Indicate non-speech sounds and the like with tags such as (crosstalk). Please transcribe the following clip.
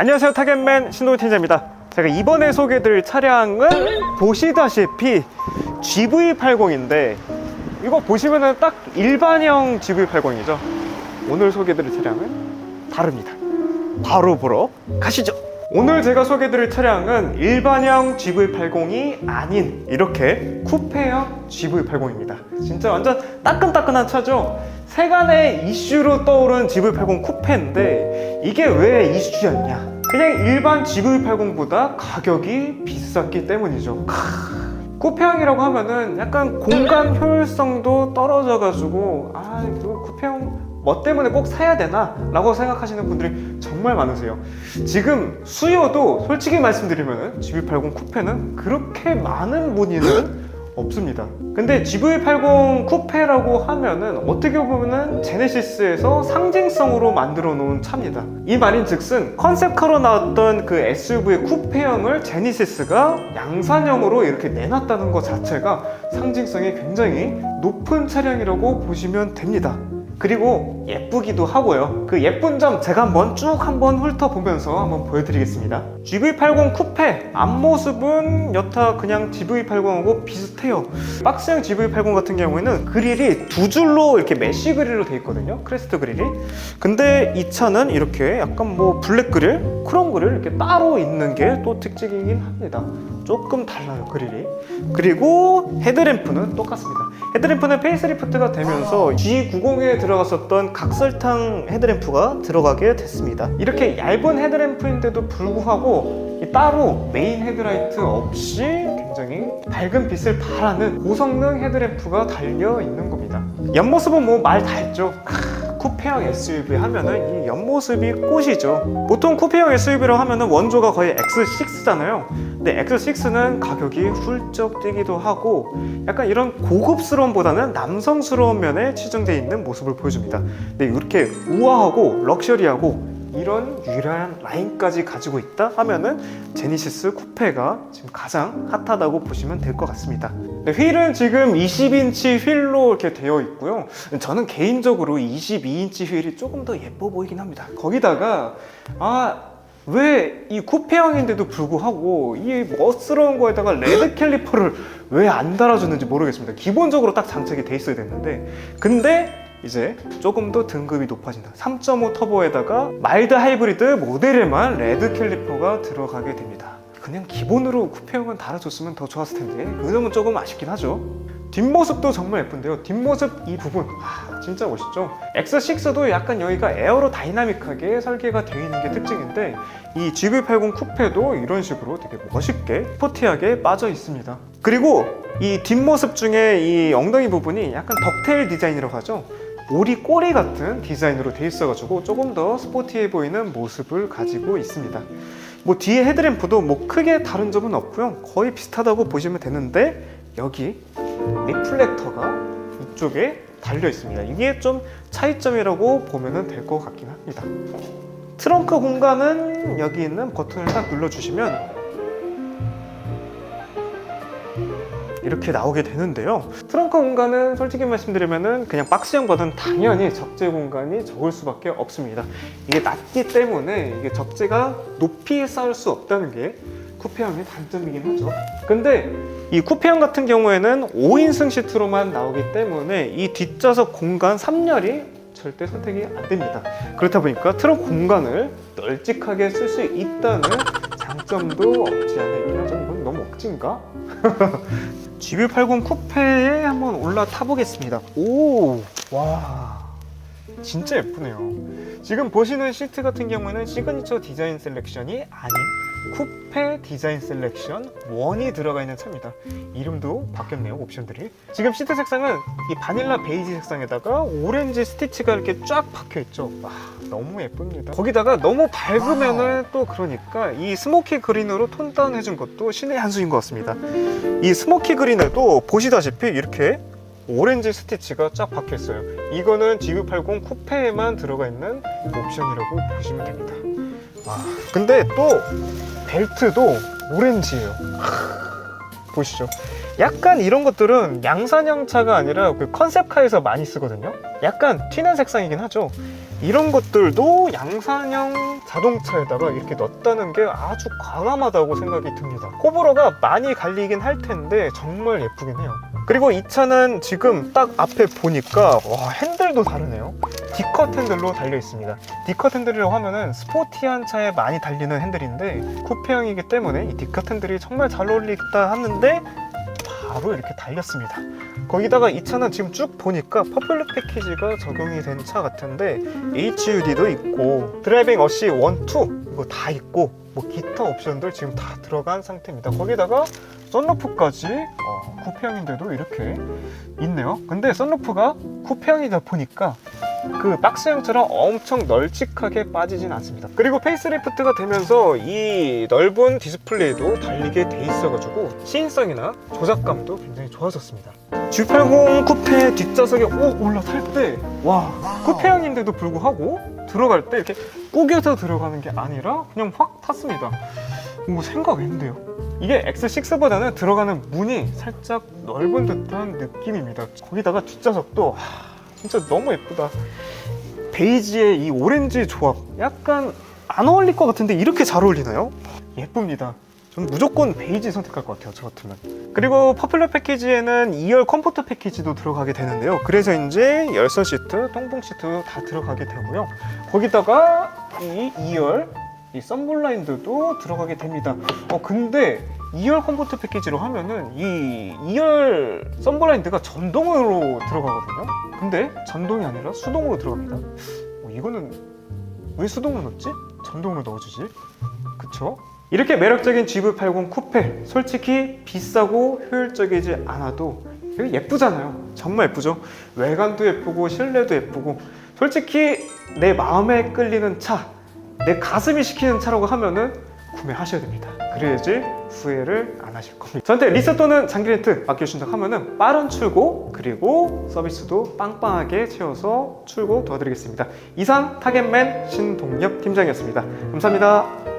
안녕하세요 타겟맨 신동팀장입니다. 제가 이번에 소개해드릴 차량은 보시다시피 GV80인데 이거 보시면은 딱 일반형 GV80이죠. 오늘 소개해드릴 차량은 다릅니다. 바로 보러 가시죠. 오늘 제가 소개해드릴 차량은 일반형 GV80이 아닌 이렇게 쿠페형 GV80입니다 진짜 완전 따끈따끈한 차죠 세간의 이슈로 떠오른 GV80 쿠페인데 이게 왜 이슈였냐 그냥 일반 GV80보다 가격이 비쌌기 때문이죠 크, 쿠페형이라고 하면은 약간 공간 효율성도 떨어져가지고 아 이거 쿠페형 뭐 때문에 꼭 사야 되나? 라고 생각하시는 분들이 정말 많으세요. 지금 수요도 솔직히 말씀드리면 GV80 쿠페는 그렇게 많은 문의는 없습니다. 근데 GV80 쿠페라고 하면은 어떻게 보면은 제네시스에서 상징성으로 만들어 놓은 차입니다. 이 말인 즉슨 컨셉카로 나왔던 그 SUV 쿠페형을 제네시스가 양산형으로 이렇게 내놨다는 것 자체가 상징성이 굉장히 높은 차량이라고 보시면 됩니다. 그리고 예쁘기도 하고요. 그 예쁜 점 제가 한번 쭉 한번 훑어보면서 한번 보여드리겠습니다. GV80 쿠페 앞모습은 여타 그냥 GV80하고 비슷해요. 박스형 GV80 같은 경우에는 그릴이 두 줄로 이렇게 메쉬 그릴로 되어 있거든요. 크레스트 그릴이. 근데 이 차는 이렇게 약간 뭐 블랙 그릴, 크롬 그릴 이렇게 따로 있는 게 또 특징이긴 합니다. 조금 달라요 그릴이. 그리고 헤드램프는 똑같습니다. 헤드램프는 페이스리프트가 되면서 G90에 들어 갔었던 각설탕 헤드램프가 들어가게 됐습니다. 이렇게 얇은 헤드램프인데도 불구하고 이 따로 메인 헤드라이트 없이 굉장히 밝은 빛을 발하는 고성능 헤드램프가 달려 있는 겁니다. 옆모습은 뭐 말 다 했죠. 크, 쿠페형 SUV 하면은 이 옆모습이 꽃이죠. 보통 쿠페형 SUV라고 하면은 원조가 거의 X6잖아요. 근데 X6는 가격이 훌쩍 뛰기도 하고 약간 이런 고급스러움보다는 남성스러운 면에 치중되어 있는 모습을 보여줍니다. 근데 이렇게 우아하고 럭셔리하고 이런 유일한 라인까지 가지고 있다 하면은 제니시스 쿠페가 지금 가장 핫하다고 보시면 될 것 같습니다. 네, 휠은 지금 20인치 휠로 이렇게 되어 있고요. 저는 개인적으로 22인치 휠이 조금 더 예뻐 보이긴 합니다. 거기다가 아 왜 이 쿠페형인데도 불구하고 이 멋스러운 거에다가 레드 캘리퍼를 왜 안 달아주는지 모르겠습니다. 기본적으로 딱 장착이 돼 있어야 됐는데 근데 이제 조금 더 등급이 높아진다. 3.5 터보에다가 마일드 하이브리드 모델에만 레드 캘리퍼가 들어가게 됩니다. 그냥 기본으로 쿠페형은 달아줬으면 더 좋았을 텐데 그 점은 조금 아쉽긴 하죠. 뒷모습도 정말 예쁜데요. 뒷모습 이 부분 아, 진짜 멋있죠. X6도 약간 여기가 에어로 다이나믹하게 설계가 되어 있는 게 특징인데 이 GV80 쿠페도 이런 식으로 되게 멋있게 스포티하게 빠져 있습니다. 그리고 이 뒷모습 중에 이 엉덩이 부분이 약간 덕테일 디자인이라고 하죠. 오리 꼬리 같은 디자인으로 돼 있어가지고 조금 더 스포티해 보이는 모습을 가지고 있습니다. 뭐 뒤에 헤드램프도 뭐 크게 다른 점은 없고요. 거의 비슷하다고 보시면 되는데 여기 리플렉터가 이쪽에 달려 있습니다. 이게 좀 차이점이라고 보면 될 것 같긴 합니다. 트렁크 공간은 여기 있는 버튼을 딱 눌러주시면 이렇게 나오게 되는데요. 트렁크 공간은 솔직히 말씀드리면은 그냥 박스형보다는 당연히 적재 공간이 적을 수밖에 없습니다. 이게 낮기 때문에 이게 적재가 높이 쌓을 수 없다는 게 쿠페형의 단점이긴 하죠. 근데 이 쿠페형 같은 경우에는 5인승 시트로만 나오기 때문에 이 뒷좌석 공간 3열이 절대 선택이 안 됩니다. 그렇다 보니까 트렁크 공간을 널찍하게 쓸 수 있다는 장점도 없지 않아 있긴 하죠. 이건 너무 억지인가? GV80 (laughs) 쿠페에 한번 올라타 보겠습니다. 오, 와, 진짜 예쁘네요. 지금 보시는 시트 같은 경우는 시그니처 디자인 셀렉션이 아닌 쿠페 디자인 셀렉션 1이 들어가 있는 차입니다. 이름도 바뀌었네요, 옵션들이. 지금 시트 색상은 이 바닐라 베이지 색상에다가 오렌지 스티치가 이렇게 쫙 박혀 있죠. 와, 너무 예쁩니다. 거기다가 너무 밝으면은 또 그러니까 이 스모키 그린으로 톤 다운 해준 것도 신의 한 수인 것 같습니다. 이 스모키 그린에도 보시다시피 이렇게 오렌지 스티치가 쫙 박혀 있어요. 이거는 GV80 쿠페에만 들어가 있는 옵션이라고 보시면 됩니다. 와, 근데 또 벨트도 오렌지예요. 하, 보시죠. 약간 이런 것들은 양산형 차가 아니라 그 컨셉카에서 많이 쓰거든요. 약간 튀는 색상이긴 하죠. 이런 것들도 양산형 자동차에다가 이렇게 넣었다는 게 아주 과감하다고 생각이 듭니다. 호불호가 많이 갈리긴 할 텐데 정말 예쁘긴 해요. 그리고 이 차는 지금 딱 앞에 보니까 와 핸들도 다르네요. D컷 핸들로 달려 있습니다. D컷 핸들이라고 하면은 스포티한 차에 많이 달리는 핸들인데 쿠페형이기 때문에 이 D컷 핸들이 정말 잘 어울리겠다 하는데 바로 이렇게 달렸습니다. 거기다가 이 차는 지금 쭉 보니까 퍼플러 패키지가 적용이 된 차 같은데 HUD도 있고 드라이빙 어시 1, 2 이거 다 있고 뭐 기타 옵션들 지금 다 들어간 상태입니다. 거기다가 썬루프까지 어, 쿠페형인데도 이렇게 있네요. 근데 썬루프가 쿠페형이다 보니까 그 박스 형처럼 엄청 널찍하게 빠지진 않습니다. 그리고 페이스리프트가 되면서 이 넓은 디스플레이도 달리게 돼 있어가지고 시인성이나 조작감도 굉장히 좋아졌습니다. G80 쿠페 뒷좌석에 오 올라탈 때 와 쿠페형인데도 불구하고 들어갈 때 이렇게 꾸겨서 들어가는 게 아니라 그냥 확 탔습니다. 뭐 생각했는데요. 이게 X6보다는 들어가는 문이 살짝 넓은 듯한 느낌입니다. 거기다가 뒷좌석도 하, 진짜 너무 예쁘다. 베이지의 이 오렌지 조합 약간 안 어울릴 것 같은데 이렇게 잘 어울리나요? 예쁩니다. 전 무조건 베이지 선택할 것 같아요, 저 같으면. 그리고 퍼플러 패키지에는 2열 컴포트 패키지도 들어가게 되는데요. 그래서 이제 열선 시트, 통풍 시트 다 들어가게 되고요. 거기다가 이 2열 이 썬블라인드도 들어가게 됩니다. 어 근데 2열 컴포트 패키지로 하면은 이 2열 썬블라인드가 전동으로 들어가거든요. 근데 전동이 아니라 수동으로 들어갑니다. 어, 이거는 왜 수동으로 넣었지? 전동으로 넣어주지? 그쵸? 이렇게 매력적인 GV80 쿠페 솔직히 비싸고 효율적이지 않아도 이거 예쁘잖아요. 정말 예쁘죠? 외관도 예쁘고 실내도 예쁘고. 솔직히 내 마음에 끌리는 차내 가슴이 시키는 차라고 하면은 구매하셔야 됩니다. 그래야지 후회를 안 하실 겁니다. 저한테 리스 또는 장기 렌트 맡겨주신다고 하면은 빠른 출고 그리고 서비스도 빵빵하게 채워서 출고 도와드리겠습니다. 이상 타겟맨 신동엽 팀장이었습니다. 감사합니다